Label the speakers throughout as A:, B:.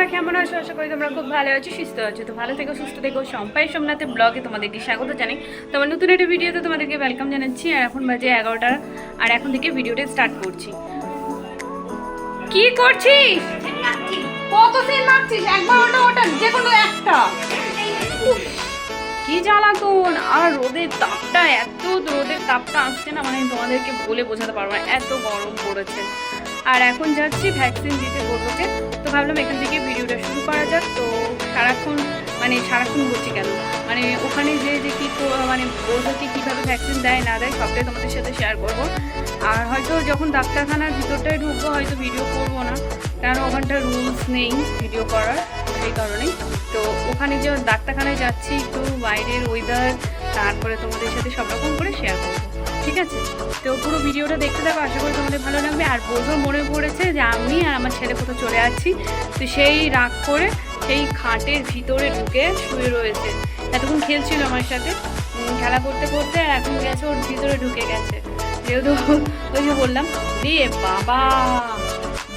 A: তোমরা কেমন আছো? আশা করি তোমরা খুব ভালো আছো সুস্থ আছো। তো ভালো থেকো সুস্থ থেকো। সম্পাই সোমনাথের ব্লগে তোমাদেরকে স্বাগত জানাই। তোমার নতুন একটা ভিডিওতে তোমাদেরকে ওয়েলকাম জানাচ্ছি। আর এখন বাজে এগারোটা আর এখন থেকে ভিডিওটা স্টার্ট করছি। কি করছিস? কত সিন মারছিস? একবার ওটা ওটা যে কোনো একটা। কি জ্বালাতন? আর রোদের তাপটা এত রোদের তাপটা আসছে না মানে তোমাদেরকে বলে বোঝাতে পারব না। এত গরম পড়েছে। আর এখন যাচ্ছি ভ্যাকসিন দিতে গরুকে তো ভাবলাম এখান থেকে ভিডিওটা শুরু করা যাক। তো সারাক্ষণ মানে সারাক্ষণ বলছি কেন? মানে ওখানে যে যে কী মানে গরুকে কীভাবে ভ্যাকসিন দেয়, না দেয়, সবটাই তোমাদের সাথে শেয়ার করব। আর হয়তো যখন ডাক্তারখানার ভিতরটায় ঢুকবো, হয়তো ভিডিও করব না। কারণ ওখানটা রুলস নেই ভিডিও করার, সেই কারণেই। তো ওখানে যে ডাক্তারখানায় যাচ্ছি, একটু বাইরের ওয়েদার তারপরে তোমাদের সাথে সব রকম করে শেয়ার করব। ঠিক আছে? তো পুরো ভিডিওটা দেখতে থাকো আশা করি তোমাদের ভালো লাগবে। আর বোঝো মনে পড়েছে যে আমি আর আমার ছেলে কোথাও চলে যাচ্ছি তো সেই রাগ করে সেই খাটের ভিতরে ঢুকে শুয়ে রয়েছে। এতক্ষণ খেলছিল আমার সাথে খেলা করতে করতে আর এখন গেছে ওর ভিতরে ঢুকে গেছে। যেহেতু ওই যে বললাম রে বাবা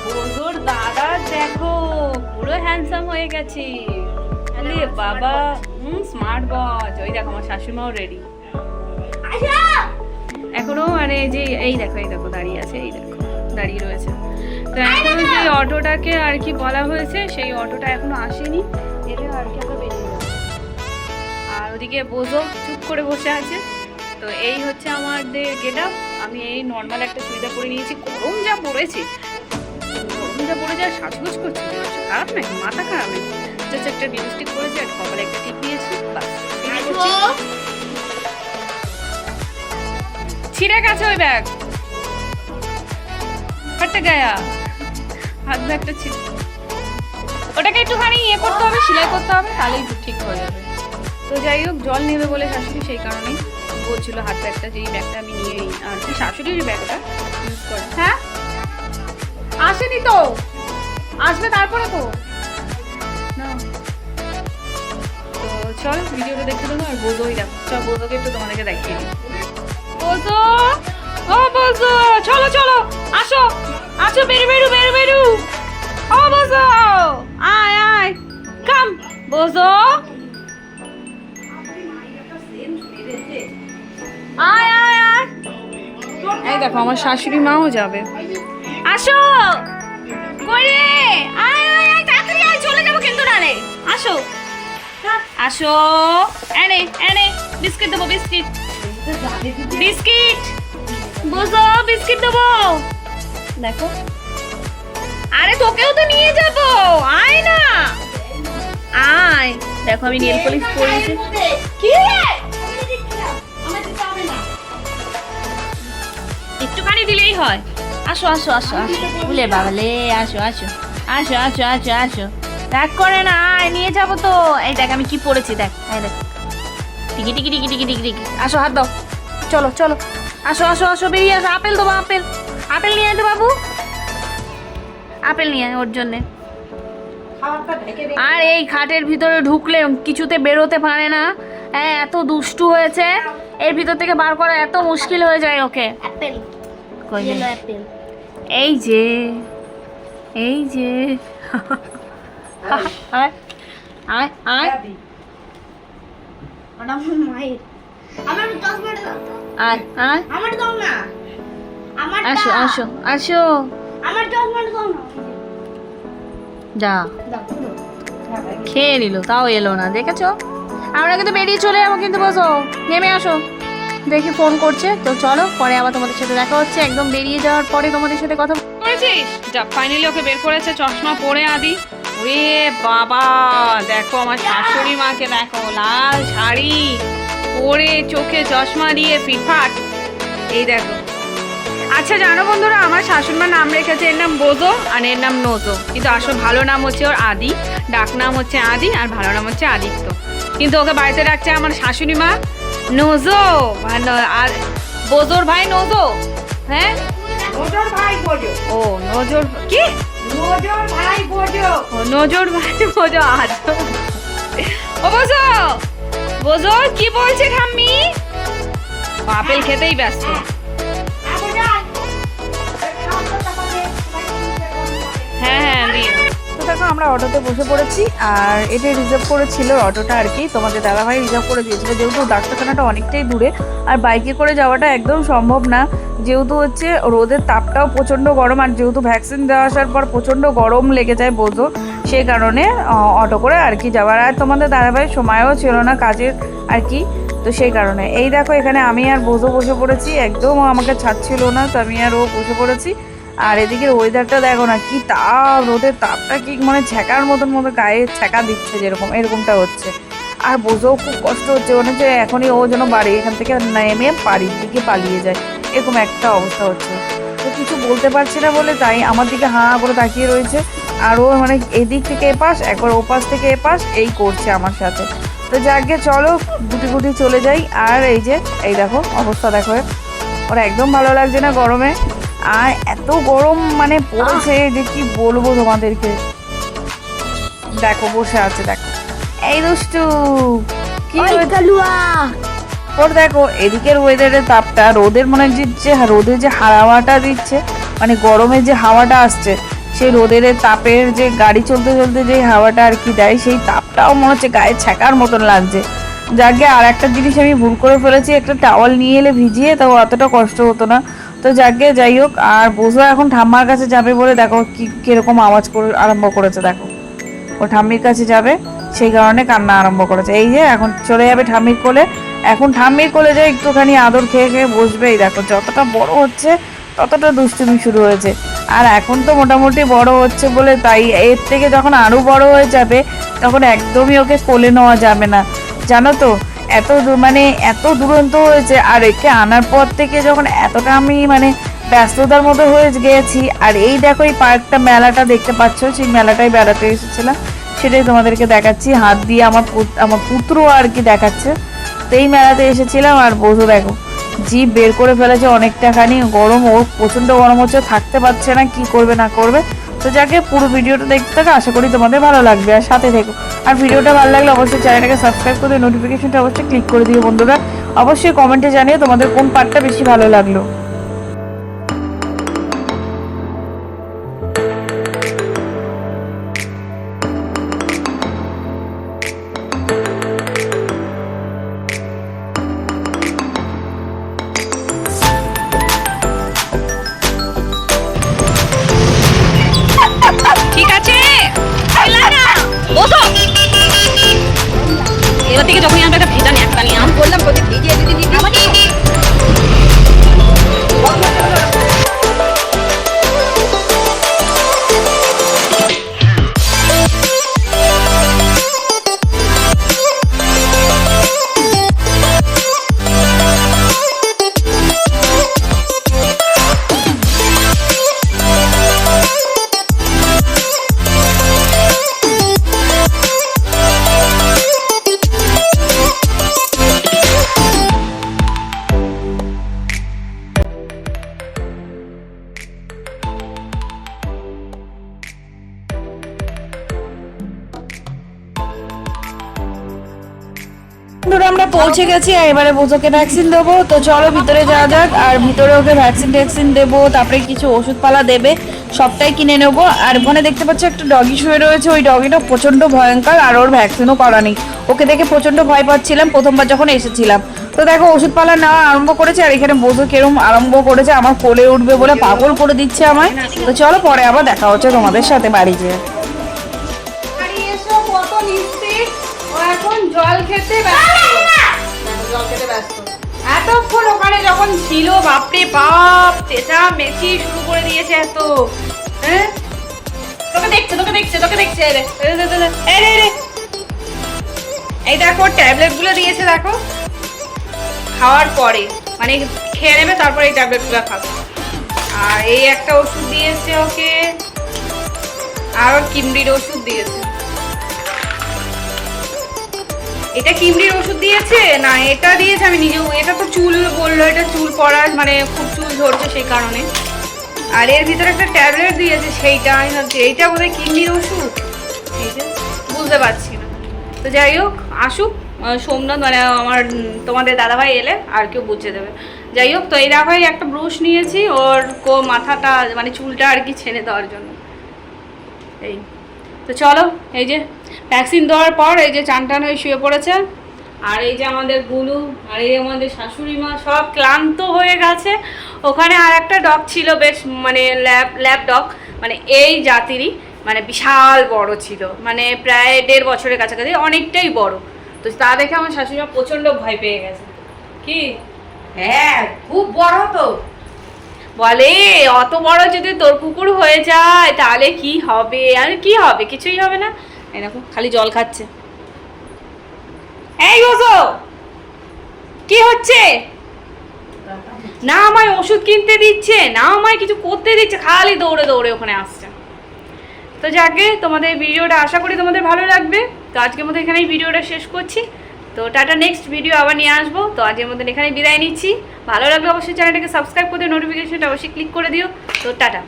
A: বোঝোর দাদা দেখো পুরো হ্যান্ডসাম হয়ে গেছি। আরে বাবা হুম স্মার্ট ওয়াচ ওই দেখো আমার শাশুড়িমাও রেডি এখনও মানে যে এই দেখো এই দেখো দাঁড়িয়ে আছে এই দেখো দাঁড়িয়ে রয়েছে। তো এখন যে অটোটাকে আর কি বলা হয়েছে সেই অটোটা এখনও আসেনি এলে আর কি আমরা বেরিয়ে যাব। আর ওদিকে বোঝো চুপ করে বসে আছে। তো এই হচ্ছে আমাদের গেট আপ আমি এই নর্মাল একটা সুবিধা পরে নিয়েছি গরম যা পড়েছে। গরম যা পড়ে যা সাজগোজ করছে খারাপ নাকি? মাথা খারাপ নাকি? জাস্ট একটা লিপস্টিক করেছি আর কপালে একটা টিপ দিয়েছি বাস ছিঁড়ে গেছে ওই ব্যাগ ফাটে গায়া। হাত ব্যাগটা ছিল ওটাকে একটুখানি ইয়ে করতে হবে, সেলাই করতে হবে, তাহলেই ঠিক হয়ে যাবে। তো যাই হোক, জল নেবে বলে শাশুড়ি সেই কারণেই বলছিল হাত ব্যাগটা যেই ব্যাগটা আমি নিয়ে আর কি, শাশুড়ির ব্যাগটা ইউজ করে। হ্যাঁ? আসেনি তো। আসবে তারপরে তো। না। চল, ভিডিওটা দেখে দেবো আর বোঝোই দেখো। চল বোঝোকে একটু তোমাদেরকে দেখিয়ে দিই। বোঝো ও বোঝো চলো চলো। আসো। আসো, বেরু বেরু বেরু বেরু। ও বোঝো আয় আয়। কাম। বোঝো আয় আয় আয়। এই দেখো, আমার শাশুড়ি মাও যাবে। আসো। কই রে আয় আয় আয়, তাড়াতাড়ি আয়, চলে যাব কিন্তু না রে আসো। আসো। এনে এনে, বিস্কিট দেবো, বিস্কিট। বিস্কিট। বিস্কিট দেবো। দেখো। আরে তোকেও তো নিয়ে যাব। আয় না। আয়। দেখো আমি নেল পলিশ পরিয়েছি কি একটুখানি দিলেই হয়। আসো আসো আসো আসো। ভুলে বাবালে আসো আসো। আসো আসো আসো আসো। দেখ করে না আয় নিয়ে যাব তো। এই দেখ আমি কি পড়েছি দেখ এই দেখ। টিকি টিকি টিকি টিকি টিকি টিকি। আসো হাত দাও। চলো চলো। আসো আসো আসো বেরিয়ে আসো। আপেল দেবো আপেল। আপেল নিয়ে আয় তো বাবু। আপেল নিয়ে আয় ওর জন্যে। আর এই খাটের ভিতরে ঢুকলে কিছুতে বেরোতে পারে না। হ্যাঁ এত দুষ্টু হয়েছে। এর ভিতর থেকে বার করা এত মুশকিল হয়ে যায় ওকে। এই যে এই যে। আয়। আয় আয়
B: ওটা আমার মায়ের। আমার চশমাটা দাও তো।
A: আয় আয়
B: আমার দাও না। আমার
A: আসো আসো আসো।
B: আমার চশমাটা দাও না।
A: যা। খেয়ে নিল তাও এলো না দেখেছ? আমরা কিন্তু বেরিয়ে চলে যাব কিন্তু বসো। নেমে আসো। দেখি ফোন করছে তো চলো পরে আবার তোমাদের সাথে দেখা হচ্ছে। একদম বেরিয়ে যাওয়ার পরে তোমাদের সাথে কথা করেছিস? যা ফাইনালি ওকে বের করেছে চশমা পরে আদি। ওরে বাবা দেখো আমার শাশুড়ি মাকে দেখো লাল শাড়ি পরে চোখে চশমা দিয়ে ফিটফাট। এই দেখো। আচ্ছা জানো বন্ধুরা আমার শাশুড়িমার নাম রেখেছে এর নাম বোজো আর এর নাম নোজো। কিন্তু আসল ভালো নাম হচ্ছে ওর আদি ডাক নাম হচ্ছে আদি আর ভালো নাম হচ্ছে আদিত্য। কিন্তু ওকে বাড়িতে রাখছে আমার শাশুড়ি মা নোজো। আর আর বোজোর ভাই নোজো? হ্যাঁ?
C: নজর ভাই বোঝো
A: ও নজর কি?
C: নজর ভাই বোঝো।
A: নজর ভাই বোঝো আজ ও বোঝো বোঝো কি বলছে ঠাম্মি? আপেল খেতেই ব্যস্ত। হ্যাঁ। হ্যাঁ তো দেখো
D: আমরা অটোতে বসে পড়েছি, আর এটা রিজার্ভ করেছিল অটোটা আর কি। তোমাদের দাদাভাই রিজার্ভ করে দিয়েছিল, যেহেতু ডাক্তারখানাটা অনেকটাই দূরে, আর বাইকে করে যাওয়াটা একদম সম্ভব না। যেহেতু হচ্ছে রোদের তাপটাও প্রচণ্ড গরম, আর যেহেতু ভ্যাকসিন দেওয়া আসার পর প্রচণ্ড গরম লেগে যায় বোঝো সেই কারণে অটো করে আর কি যাওয়ার। আর তোমাদের দাদাভাইয়ের সময়ও ছিল না কাজের আর কি, তো সেই কারণে। এই দেখো, এখানে আমি আর বোঝো বসে পড়েছি, একদম আমাকে ছাড়ছিল না, তো আমি আর ও বসে পড়েছি। আর এদিকে ওয়েদারটা দেখো না, কি তাপ রোদের তাপটা কি মানে ছ্যাঁকার মতন মতো গায়ে ছ্যাঁকা দিচ্ছে যেরকম, এরকমটা হচ্ছে। আর বোঝাও খুব কষ্ট হচ্ছে, মনে হচ্ছে এখনই ও যেন বাড়ি এখান থেকে নেমে বাড়ির দিকে পালিয়ে যায়, এরকম একটা অবস্থা হচ্ছে। তো কিছু বলতে পারছি না বলে তাই আমার দিকে হাঁ করে তাকিয়ে রয়েছে, আর ও মানে এদিক থেকে এপাশ, একবার ওপাশ থেকে এপাশ, এই করছে আমার সাথে। তো যাকে চলো, গুটি গুটি চলে যাই, আর এই যে, এই দেখো অবস্থা দেখো। ওরা একদম ভালো লাগছে না গরমে। আর এত গরম মানে পড়েছে যে কি বলব তোমাদেরকে? দেখো বসে আছে দেখো। এই দুষ্টু কি ওর দেখো এদিকের ওয়েদারের তাপটা রোদের মনে হয় যে যে রোদের যে হাওয়াটা দিচ্ছে মানে গরমের যে হাওয়াটা আসছে সেই রোদের তাপের যে গাড়ি চলতে চলতে যে হাওয়াটা আর কি দেয় সেই তাপটাও মনে হচ্ছে গায়ে ছ্যাঁকার মতন লাগছে। যাকে আর একটা জিনিস আমি ভুল করে ফেলেছি একটা টাওয়াল নিয়ে এলে ভিজিয়ে তাও অতটা কষ্ট হতো না। তো যাকে যাই হোক, আর বোঝো এখন ঠাম্মার কাছে যাবে বলে দেখো কি, কীরকম আওয়াজ করে আরম্ভ করেছে, দেখো। ও ঠাম্মির কাছে যাবে, সেই কারণে কান্না আরম্ভ করেছে। এই যে এখন চলে যাবে ঠাম্মির কোলে। এখন ঠাম্মির কোলে যে একটুখানি আদর খেয়ে খেয়ে বসবে, এই দেখো যতটা বড় হচ্ছে, ততটা দুষ্টুমি শুরু হয়েছে। আর এখন তো মোটামুটি বড় হচ্ছে বলে তাই এর থেকে যখন আরও বড় হয়ে যাবে, তখন একদমই ওকে কোলে নেওয়া যাবে না। জানো তো এত মানে এত দুরন্ত হয়েছে। আর একে আনার পর থেকে যখন এতটা আমি মানে ব্যস্ততার মতো হয়ে গেছি, আর এই দেখো, এই পার্কটা, মেলাটা দেখতে পাচ্ছ? সেই মেলাটাই বেড়াতে এসেছিলাম। সেটাই তোমাদেরকে দেখাচ্ছি। হাত দিয়ে আমার আমার পুত্র আর কি দেখাচ্ছে। তো এই মেলাতে এসেছিলাম, আর বোঝো দেখো, জিভ বের করে ফেলেছে অনেকটা খানি গরম, ও প্রচণ্ড গরম হচ্ছে, থাকতে পারছে না, কি করবে, না করবে। তো যাকে পুরো ভিডিওটা দেখতে থাকো, আশা করি তোমাদের ভালো লাগবে। আর সাথে থেকো। আর ভিডিওটা ভালো লাগলে অবশ্যই চ্যানেলটাকে সাবস্ক্রাইব করে নোটিফিকেশনটা অবশ্যই ক্লিক করে দিও বন্ধুরা। অবশ্যই কমেন্টে জানিয়ে তোমাদের কোন পার্টটা বেশি ভালো লাগল। বন্ধুরা আমরা পৌঁছে গেছি আর এবারে বোঝোকে ভ্যাকসিন দেবো। তো চলো ভিতরে যাওয়া যাক, আর ভিতরে ওকে ভ্যাকসিন ট্যাকসিন দেবো, তারপরে কিছু ওষুধপালা দেবে, সবটাই কিনে নেব। আর ওখানে দেখতে পাচ্ছি একটা ডগি শুয়ে রয়েছে, ওই ডগিটা প্রচণ্ড ভয়ঙ্কর, আর ওর ভ্যাকসিনও করা নেই। ওকে দেখে প্রচণ্ড ভয় পাচ্ছিলাম, প্রথমবার যখন এসেছিলাম। তো দেখো, ওষুধপালা নেওয়া আরম্ভ করেছে, আর এখানে বোঝো কেরম আরম্ভ করেছে, আমার কোলে উঠবে বলে পাগল করে দিচ্ছে আমায়। তো চলো পরে আবার দেখা হচ্ছে তোমাদের সাথে বাড়ি যেয়ে।
A: জল খেতে ব্যস্ত। জল খেতে ব্যস্ত? এতক্ষণ ওখানে যখন ছিল বাপরে বাপ চেঁচা মেচি শুরু করে দিয়েছে এত। হ্যাঁ? তোকে দেখছে তোকে দেখছে তোকে দেখছে এই দেখো ট্যাবলেটগুলো দিয়েছে দেখো। খাওয়ার পরে মানে খেয়ে নেবে তারপরে এই ট্যাবলেটগুলো খাবে। আর এই একটা ওষুধ দিয়েছে ওকে। আর কিমড়ির ওষুধ দিয়েছে। এটা কিমড়ির ওষুধ দিয়েছে? না, এটা দিয়েছে আমি নিজেও। এটা তো চুল বলল, এটা চুল পড়া মানে খুব চুল ঝরছে সেই কারণে। আর এর ভিতরে একটা ট্যাবলেট দিয়েছে, সেইটা আমি ভাবছি এইটা বোধহয় কিডনির ওষুধ? বুঝতে পারছি না। তো যাই হোক, আসুক। সোমনাথ মানে আমার, তোমাদের দাদাভাই এলে আর কেউ বুঝে দেবে। যাই হোক, তো এই দাদাভাই একটা ব্রুশ নিয়েছি, ওর কো মাথাটা মানে চুলটা আর কি ছেড়ে দেওয়ার জন্য। এই। তো চলো, এই যে ভ্যাকসিন দেওয়ার পর এই যে চান টান হয়ে শুয়ে পড়েছে। আর এই যে আমাদের গুলু আর এই আমাদের শাশুড়ি মা সব ক্লান্ত হয়ে গেছে। ওখানে আর একটা ডগ ছিল বেশ মানে ল্যাব ল্যাব ডগ মানে এই জাতিরই মানে বিশাল বড় ছিল। মানে প্রায় দেড় বছরের কাছাকাছি অনেকটাই বড়। তো তা দেখে আমার শাশুড়ি মা প্রচণ্ড ভয় পেয়ে গেছে। কি?
C: হ্যাঁ খুব বড় তো।
A: বলে অত বড় যদি তোর কুকুর হয়ে যায় তাহলে কি হবে? আর কি হবে? কিছুই হবে না। এই দেখো, খালি জল খাচ্ছে। এই বসো কি হচ্ছে? না আমায় ওষুধ কিনতে দিচ্ছে, না আমায় কিছু করতে দিচ্ছে, খালি দৌড়ে দৌড়ে ওখানে আসছে। তো যাকে, তোমাদের ভিডিওটা আশা করি তোমাদের ভালো লাগবে। তো আজকের মতো এখানেই ভিডিওটা শেষ করছি। তো টাটা, নেক্সট ভিডিও আবার নিয়ে আসব। তো আজকের মতন এখানে বিদায় নিচ্ছি। ভালো লাগলে অবশ্যই চ্যানেলটাকে সাবস্ক্রাইব করে নোটিফিকেশনটা অবশ্যই ক্লিক করে দিও। তো টাটা।